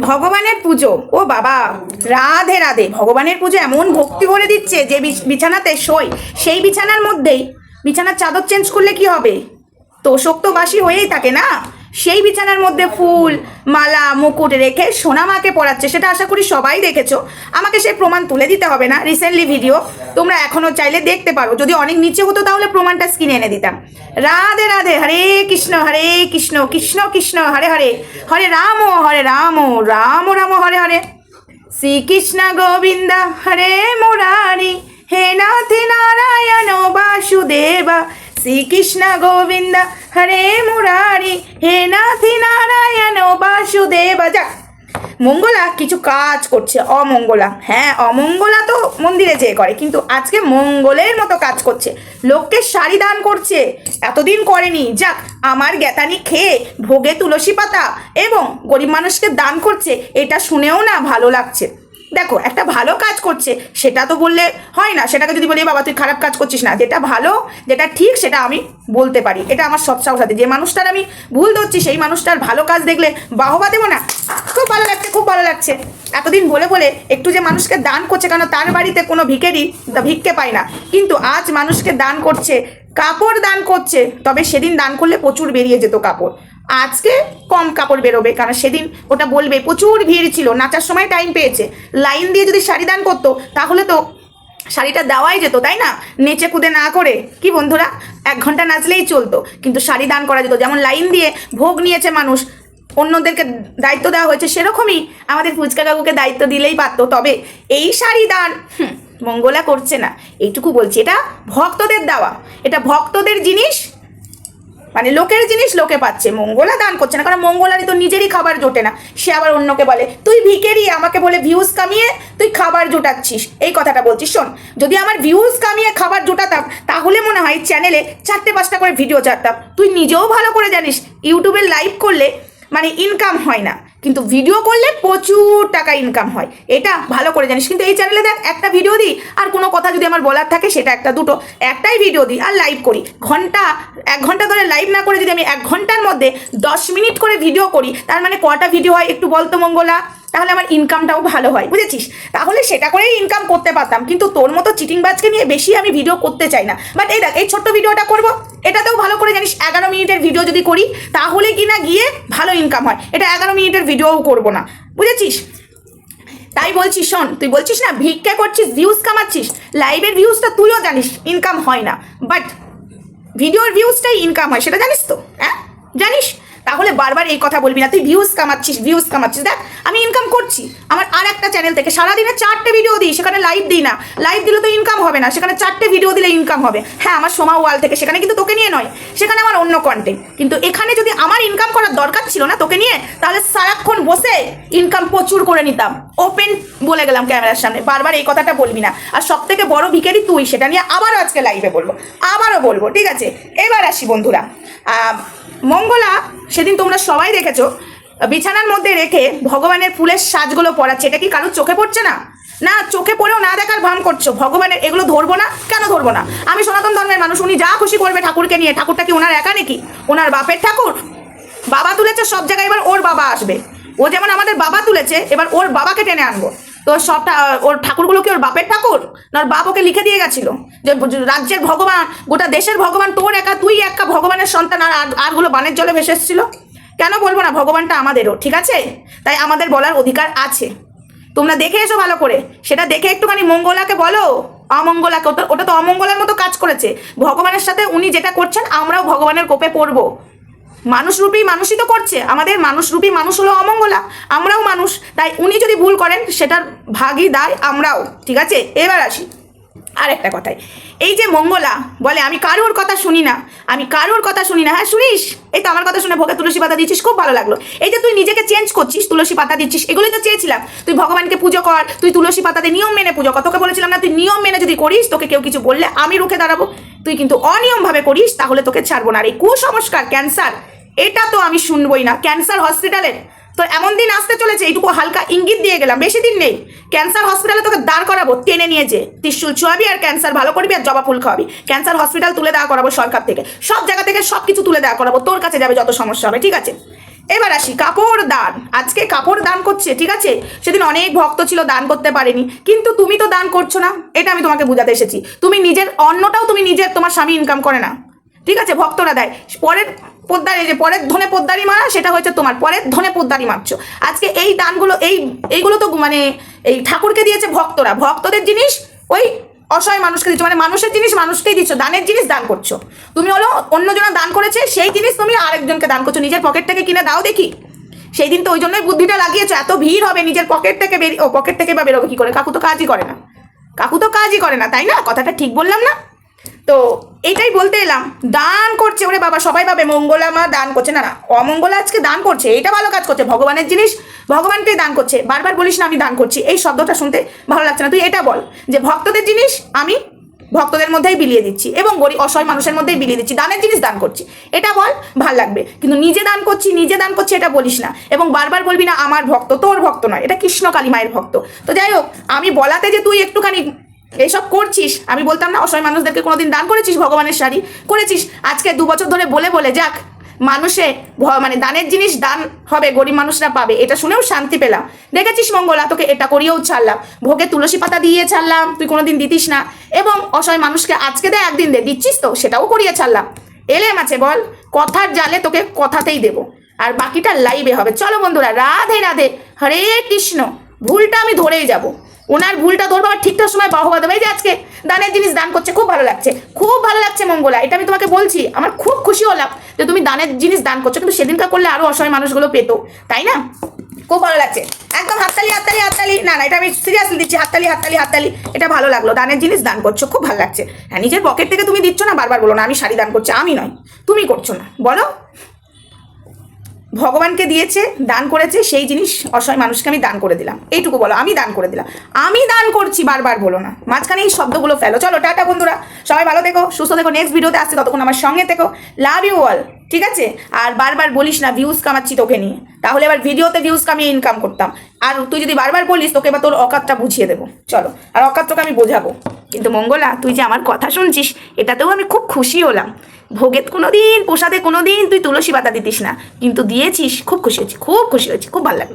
ভগবানের পুজো। ও বাবা, রাধে রাধে। ভগবানের পুজো এমন ভক্তি ভরে দিচ্ছে যে বিছ- বিছানাতে শোয়। সেই বিছানার মধ্যেই বিছানার চাদর চেঞ্জ করলে কি হবে? তোষক তো বাসি হয়েই থাকে না? সেই বিছানার মধ্যে ফুল, মালা, মুকুট রেখে সোনামাকে পড়াচ্ছে সেটা আশা করি সবাই দেখেছ। আমাকে সেই প্রমাণ তুলে দিতে হবে না রিসেন্টলি ভিডিও তোমরা এখনও চাইলে দেখতে পারো। যদি অনেক নিচে হতো তাহলে প্রমাণটা স্ক্রিনে এনে দিতাম। রাধে রাধে, হরে কৃষ্ণ হরে কৃষ্ণ কৃষ্ণ কৃষ্ণ, হরে হরে। হরে রাম হরে রাম রাম রাম, হরে হরে। শ্রীকৃষ্ণ গোবিন্দ, হরে মুরারি। হে নাথ নারায়ণ বাসুদেবা। শ্রীকৃষ্ণ গোবিন্দ হরে মুরারি, হে নাথ নারায়ণ, বাসুদেবা যাক মঙ্গলা কিছু কাজ করছে, অমঙ্গলা। হ্যাঁ অমঙ্গলা তো মন্দিরে যেয়ে করে, কিন্তু আজকে মঙ্গলের মতো কাজ করছে। লোককে শাড়ি দান করছে, এতদিন করেনি। যাক, আমার জ্ঞাতানি খেয়ে ভোগে তুলসী পাতা এবং গরিব মানুষকে দান করছে, এটা শুনেও না ভালো লাগছে। দেখো, একটা ভালো কাজ করছে, সেটা তো বললে হয় না। সেটাকে যদি বলি বাবা, তুই খারাপ কাজ করছিস না। যেটা ভালো, যেটা ঠিক, সেটা আমি বলতে পারি। এটা আমার সৎসাহ সাথে যে মানুষটার আমি ভুল ধরছি, সেই মানুষটার ভালো কাজ দেখলে বাহবা দেবো না? খুব ভালো লাগছে, খুব ভালো লাগছে। এতদিন বলে বলে একটু যে মানুষকে দান করছে কেন, তার বাড়িতে কোনো ভিকেরি ভিক্ষে পায় না। কিন্তু আজ মানুষকে দান করছে, কাপড় দান করছে, তবে সেদিন দান করলে প্রচুর বেরিয়ে যেত কাপড়। আজকে কম কাপড় বেরোবে, কারণ সেদিন ওটা বলবে, প্রচুর ভিড় ছিল, নাচার সময় টাইম পেয়েছে। লাইন দিয়ে যদি শাড়ি দান করতো, তাহলে তো শাড়িটা দেওয়াই যেত, তাই না? নেচে কুদে না করে। কি বন্ধুরা? এক ঘণ্টা নাচলেই চলতো, কিন্তু শাড়ি দান করা যেত। যেমন লাইন দিয়ে ভোগ নিয়েছে মানুষ, অন্যদেরকে দায়িত্ব দেওয়া হয়েছে, সেরকমই আমাদের ফুচকা কাকুকে দায়িত্ব দিলেই পারতো। তবে এই শাড়ি দান মঙ্গলা করছে না। এইটুকু বলছি, এটা ভক্তদের দেওয়া। এটা ভক্তদের জিনিস মানে লোকের জিনিস লোকে পাচ্ছে। মঙ্গলা দান করছে না, কারণ মঙ্গলারই তো নিজেরই খাবার জোটে না। সে আবার অন্যকে বলে, তুই ভিকেরি, আমাকে বলে ভিউজ কামিয়ে তুই খাবার জোটাচ্ছিস। এই কথাটা বলছিস, শোন, যদি আমার ভিউজ কামিয়ে খাবার জোটাতাম, তাহলে মনে হয় চ্যানেলে চারটে পাঁচটা করে ভিডিও ছাড়তাম। তুই নিজেও ভালো করে জানিস ইউটিউবে লাইভ করলে মানে ইনকাম হয় না। কিন্তু ভিডিও করলে প্রচুর টাকা ইনকাম হয়। এটা ভালো করে জানিস। কিন্তু এই চ্যানেলে দেখ, একটা ভিডিও দিই আর কোনো কথা যদি আমার বলার থাকে, সেটা একটা দুটো। একটাই ভিডিও দিই আর লাইভ করি। ঘণ্টা, এক ঘণ্টা ধরে লাইভ না করে যদি আমি এক ঘণ্টার মধ্যে দশ মিনিট করে ভিডিও করি, তার মানে কটা ভিডিও হয় একটু বলতো মঙ্গলা। তাহলে আমার ইনকামটাও ভালো হয়, বুঝেছিস? তাহলে সেটা করেই ইনকাম করতে পারতাম। কিন্তু তোর মতো চিটিংবাজকে নিয়ে বেশি আমি ভিডিও করতে চাই না। বাট এই দেখ, এই ছোট্ট ভিডিওটা করব। এটাতেও ভালো করে জানিস, এগারো মিনিটের ভিডিও যদি করি, তাহলে কি না গিয়ে ভালো ইনকাম হয়। এটা এগারো মিনিটের ভিডিওও করব না। বুঝেছিস? তাই বলছিস শোন, তুই বলছিস না, ভিক্ষা করছিস ভিউজ কামাচ্ছিস? লাইভের ভিউজটা তুইও জানিস ইনকাম হয় না। বাট ভিডিওর ভিউজটাই ইনকাম হয়, সেটা জানিস তো? হ্যাঁ? জানিস? তাহলে বারবার এই কথা বলবি না। তুই ভিউজ কামাচ্ছিস ভিউজ কামাচ্ছিস। দেখ, আমি ইনকাম করছি। আমার আর একটা চ্যানেল থেকে সারাদিনে চারটে ভিডিও দিই, সেখানে লাইভ দিই না। লাইভ দিলে তো ইনকাম হবে না, সেখানে চারটে ভিডিও দিলে ইনকাম হবে। হ্যাঁ আমার সোমা ওয়াল থেকে, সেখানে কিন্তু তোকে নিয়ে নয়, সেখানে আমার অন্য কন্টেন্ট কিন্তু এখানে যদি আমার ইনকাম করার দরকার ছিল না তোকে নিয়ে, তাহলে সারাক্ষণ বসে ইনকাম প্রচুর করে নিতাম। ওপেন বলে গেলাম ক্যামেরার সামনে, বারবার এই কথাটা বলবি না। আর সব থেকে বড় ভিখারি তুই, সেটা নিয়ে আবারও আজকে লাইভে বলব, আবারও বলব, ঠিক আছে? এবার আসি বন্ধুরা। মঙ্গলা, সেদিন তোমরা সবাই দেখেছ, বিছানার মধ্যে রেখে ভগবানের ফুলের সাজগুলো পড়াচ্ছে, এটা কি কারোর চোখে পড়ছে না? না, চোখে পড়েও না দেখার ভান করছ, ভগবানের এগুলো ধরবো না? কেন ধরবো না? আমি সনাতন ধর্মের মানুষ, উনি যা খুশি করবে ঠাকুরকে নিয়ে, ঠাকুরটা কি ওনার একা নাকি? ওনার বাপের ঠাকুর? বাবা তুলেছে সব জায়গায়, এবার ওর বাবা আসবে। ও যেমন আমাদের বাবা তুলেছে, এবার ওর বাবাকে টেনে আনব। তো সবটা, ওর ঠাকুরগুলো কি ওর বাপের ঠাকুর? না ওর বাপ ওকে লিখে দিয়ে গেছিল? যে রাজ্যের ভগবান, গোটা দেশের ভগবান, তোর একা, তুই একা ভগবানের সন্তান, আর, আর- আরগুলো বানের জলে ভেসে এসেছিল? কেন বলব না, ভগবানটা আমাদেরও, ঠিক আছে? তাই আমাদের বলার অধিকার আছে। তোমরা দেখে এসো ভালো করে। সেটা দেখে একটুখানি মঙ্গলাকে বলো। অমঙ্গলাকে ওটা তো অমঙ্গলার মতো কাজ করেছে। ভগবানের সাথে উনি যেটা করছেন, আমরাও ভগবানের কোপে পড়ব। মানুষরূপী মানুষই তো করছে। আমাদের মানুষরূপী মানুষ হলো অমঙ্গলা। আমরাও মানুষ। তাই উনি যদি ভুল করেন, সেটার ভাগই দায় আমরাও। ঠিক আছে? এবার আসি। আর একটা কথাই এই যে মঙ্গলা, বলে, আমি কারোর কথা শুনি না। আমি কারোর কথা শুনি না। হ্যাঁ শুনিস? এই তো আমার কথা শুনে ভোগে তুলসী পাতা দিচ্ছিস, খুব ভালো লাগল। এই যে তুই নিজেকে চেঞ্জ করছিস, তুলসী পাতা দিচ্ছিস, এগুলোই তো চেয়েছিলাম। তুই ভগবানকে পুজো কর, তুই তুলসী পাতাতে নিয়ম মেনে পুজো কর। তোকে বলেছিলাম না, তুই নিয়ম মেনে যদি করিস, তোকে কেউ কিছু বললে আমি রুখে দাঁড়াবো। তুই কিন্তু অনিয়মভাবে করিস, তাহলে তোকে ছাড়বো না। আর এই কুসংস্কার, ক্যান্সার এটা তো আমি শুনবই না। ক্যান্সার হসপিটালের তো এমন দিন আসতে চলেছে, এইটুকু হালকা ইঙ্গিত দিয়ে গেলাম। বেশি দিন নেই। ক্যান্সার হসপিটালে তোকে দাঁড় করাবো, টেনে নিয়ে যে। ত্রিশুল ছোয়াবি আর ক্যান্সার ভালো করবি আর জবা ফুল খাওয়াবি। ক্যান্সার হসপিটাল তুলে দেওয়া করাবো সরকার থেকে। সব জায়গা থেকে সব কিছু তুলে দেওয়া করাবো। তোর কাছে যাবে যত সমস্যা হবে, ঠিক আছে? এবার আসি, কাপড় দান। আজকে কাপড় দান করছে, ঠিক আছে? সেদিন অনেক ভক্ত ছিল, দান করতে পারেনি। কিন্তু তুমি তো দান করছ না, এটা আমি তোমাকে বোঝাতে এসেছি। তুমি নিজের অন্নটাও তুমি নিজের, তোমার স্বামী ইনকাম করে না। ঠিক আছে, ভক্তরা দেয়। পরের পোদ্দারি যে পরের ধনে পোদ্দারি মারা সেটা হচ্ছে তোমার। পরের ধনে পোদ্দারি মারছো আজকে এই দানগুলো, এই, এইগুলো তো মানে এই ঠাকুরকে দিয়েছে ভক্তরা। ভক্তদের জিনিস ওই অসহায় মানুষকে দিচ্ছ। মানে মানুষের জিনিস মানুষকেই দিচ্ছ। দানের জিনিস দান করছ। তুমি হলো অন্যজনা দান করেছে, সেই জিনিস তুমি আরেকজনকে দান করছ। নিজের পকেট থেকে কিনে দাও দেখি। সেই দিন তো ওই জন্যই বুদ্ধিটা লাগিয়েছো। এত ভিড় হবে, নিজের পকেট থেকে বেরিয়ে, ও পকেট থেকে বা বেরোবে কি করে? কাকু তো কাজই করে না। কাকু তো কাজই করে না, তাই না? কথাটা ঠিক বললাম না? তো এটাই বলতে এলাম, দান করছে ওরে বাবা, সবাই ভাবে মঙ্গলা মা দান করছে। না না, অমঙ্গলা আজকে দান করছে, এটা ভালো কাজ করছে, ভগবানের জিনিস ভগবানকেই দান করছে, বারবার বলিস না আমি দান করছি, এই শব্দটা শুনতে ভালো লাগছে না। তুই এটা বল, যে ভক্তদের জিনিস আমি ভক্তদের মধ্যেই বিলিয়ে দিচ্ছি এবং গরিব, অসহায় মানুষের মধ্যেই বিলিয়ে দিচ্ছি, দানের জিনিস দান করছি, এটা বল, ভালো লাগবে। কিন্তু নিজে দান করছি, নিজে দান করছি, এটা বলিস না, এবং বারবার বলবি না, আমার ভক্ত তোর ভক্ত নয়, এটা কৃষ্ণ কালী মায়ের ভক্ত। তো যাই হোক, আমি বলাতে যে তুই একটুখানি এইসব করছিস? আমি বলতাম না, অসহায় মানুষদেরকে কোনোদিন দান করেছিস ভগবানের শাড়ি? করেছিস? আজকে দু বছর ধরে বলে বলে, যাক, মানুষে মানে দানের জিনিস দান হবে, গরিব মানুষরা পাবে। এটা শুনেও শান্তি পেলাম। দেখেছিস মঙ্গলা, তোকে এটা করিয়েও ছাড়লাম। ভোগে তুলসী পাতা দিয়ে ছাড়লাম, তুই কোনোদিন দিতিস না। এবং অসহায় মানুষকে আজকে দে, একদিন দে, দিচ্ছিস তো, সেটাও করিয়ে ছাড়লাম। এলেম আছে, বল, কথার জালে তোকে কথাতেই দেবো। আর বাকিটা লাইভে হবে। চলো বন্ধুরা, রাধে রাধে, হরে কৃষ্ণ। ভুলটা আমি ধরেই যাব। ওনার ভুলটা ধরবো আর ঠিকঠাক সময় বাহবা দেবে। যে আজকে দানের জিনিস দান করছে, খুব ভালো লাগছে। খুব ভালো লাগছে মঙ্গলা, এটা আমি তোমাকে বলছি, আমার খুব খুশি হলাম যে তুমি দানের জিনিস দান করছ, কিন্তু সেদিনকার করলে আরও অসহায় মানুষগুলো পেতো, তাই না? খুব ভালো লাগছে। একদম হাততালি হাততালি হাততালি। না না, এটা আমি সিরিয়াসলি দিচ্ছি, হাততালি হাততালি হাততালি। এটা ভালো লাগল, দানের জিনিস দান করছ, খুব ভালো লাগছে। হ্যাঁ নিজের পকেট থেকে তুমি দিচ্ছ না, বারবার বলো না, আমি শাড়ি দান করছি, আমি নয়, তুমি করছ না, বলো? ভগবানকে দিয়েছে, দান করেছে, সেই জিনিস অসহায় মানুষকে আমি দান করে দিলাম। এইটুকু বলো, আমি দান করে দিলাম। আমি দান করছি, বারবার বলো না। মাঝখানে এই শব্দগুলো ফেলো। চলো, টাটা বন্ধুরা। সবাই ভালো থেকো, সুস্থ থেকো। নেক্সট ভিডিওতে আসছে ততক্ষণ আমার সঙ্গে থেকো। লাভ ইউ অল ঠিক আছে? আর বারবার বলিস না ভিউজ কামাচ্ছি তোকে নিয়ে। তাহলে এবার ভিডিওতে ভিউজ কামিয়ে ইনকাম করতাম। আর তুই যদি বারবার বলিস, তোকে এবার তোর অকাতটা বুঝিয়ে দেবো। চলো, আর অকাত তোকে আমি বোঝাবো। কিন্তু মঙ্গলা, তুই যে আমার কথা শুনছিস, এটাতেও আমি খুব খুশি হলাম। ভোগের কোনো দিন প্রসাদে কোনো দিন তুই তুলসী পাতা দিতিস না। কিন্তু দিয়েছিস, খুব খুশি হয়েছি, খুব খুশি হয়েছি, খুব ভালো লাগল।